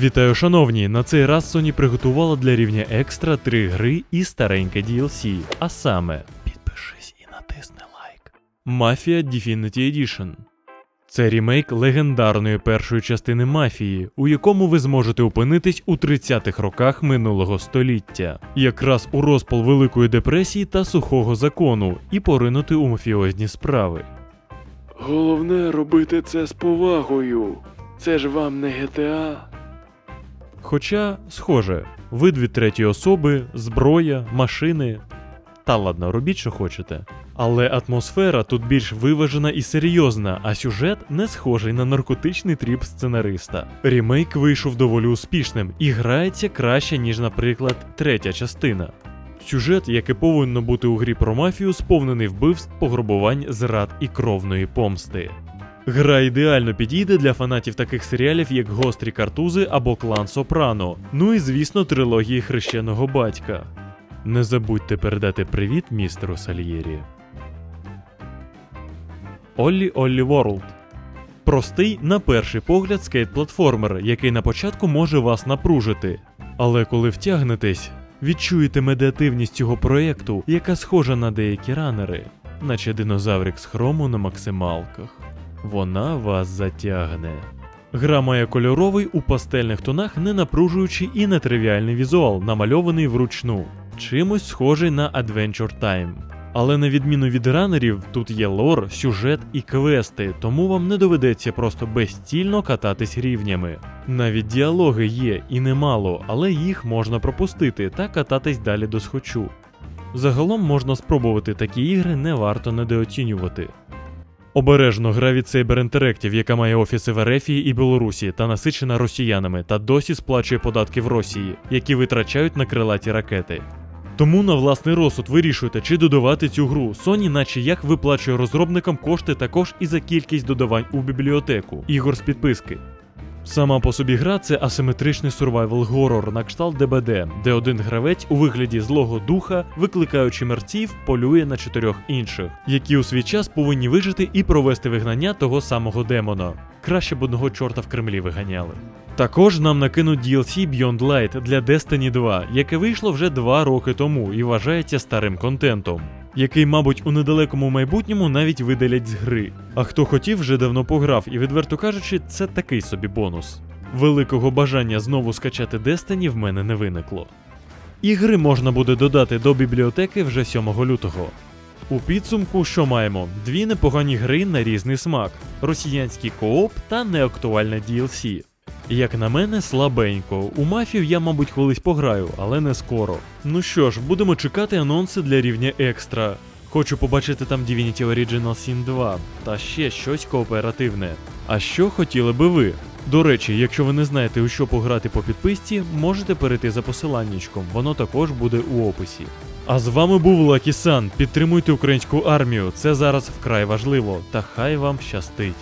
Вітаю, шановні! На цей раз Sony приготувала для рівня екстра три гри і стареньке DLC. А саме, підпишись і натисни лайк. Mafia Definity Edition. Це рімейк легендарної першої частини мафії, у якому ви зможете опинитись у 30-х роках минулого століття, якраз у розпал Великої депресії та сухого закону, і поринути у мафіозні справи. Головне робити це з повагою. Це ж вам не GTA. Хоча, схоже, вид від третьої особи, зброя, машини. Та ладно, робіть, що хочете. Але атмосфера тут більш виважена і серйозна, а сюжет не схожий на наркотичний тріп сценариста. Рімейк вийшов доволі успішним і грається краще, ніж, наприклад, третя частина. Сюжет, який повинно бути у грі про мафію, сповнений вбивств, пограбувань, зрад і кровної помсти. Гра ідеально підійде для фанатів таких серіалів, як Гострі картузи або Клан Сопрано, ну і звісно, трилогії хрещеного батька. Не забудьте передати привіт містеру Сальєрі. Оллі Оллі Ворлд. Простий, на перший погляд, скейт-платформер, який на початку може вас напружити. Але коли втягнетесь, відчуєте медіативність цього проєкту, яка схожа на деякі ранери, наче динозаврик з хрому на максималках. Вона вас затягне. Гра має кольоровий у пастельних тонах не напружуючий і нетривіальний візуал, намальований вручну, чимось схожий на Adventure Time. Але на відміну від ранерів, тут є лор, сюжет і квести, тому вам не доведеться просто безцільно кататись рівнями. Навіть діалоги є і немало, але їх можна пропустити та кататись далі до схочу. Загалом можна спробувати такі ігри, не варто недооцінювати. Обережно гра від Saber Interactive, яка має офіси в Ерефії і Білорусі та насичена росіянами, та досі сплачує податки в Росії, які витрачають на крилаті ракети. Тому на власний розсуд вирішуйте, чи додавати цю гру. Sony наче як виплачує розробникам кошти також і за кількість додавань у бібліотеку, ігор з підписки. Сама по собі гра це асиметричний survival горор на кшталт ДБД, де один гравець у вигляді злого духа, викликаючи мерців, полює на чотирьох інших, які у свій час повинні вижити і провести вигнання того самого демона. Краще б одного чорта в Кремлі виганяли. Також нам накинуть DLC Beyond Light для Destiny 2, яке вийшло вже два роки тому і вважається старим контентом, який, мабуть, у недалекому майбутньому навіть видалять з гри. А хто хотів, вже давно пограв, і відверто кажучи, це такий собі бонус. Великого бажання знову скачати Destiny в мене не виникло. Ігри можна буде додати до бібліотеки вже 7 лютого. У підсумку, що маємо? Дві непогані гри на різний смак: росіянський кооп та неактуальне DLC. Як на мене, слабенько. У мафію я, мабуть, колись пограю, але не скоро. Ну що ж, будемо чекати анонси для рівня екстра. Хочу побачити там Divinity Original Sin 2 та ще щось кооперативне. А що хотіли би ви? До речі, якщо ви не знаєте, у що пограти по підписці, можете перейти за посиланнячком, воно також буде у описі. А з вами був Лакі Сан. Підтримуйте українську армію, це зараз вкрай важливо, та хай вам щастить.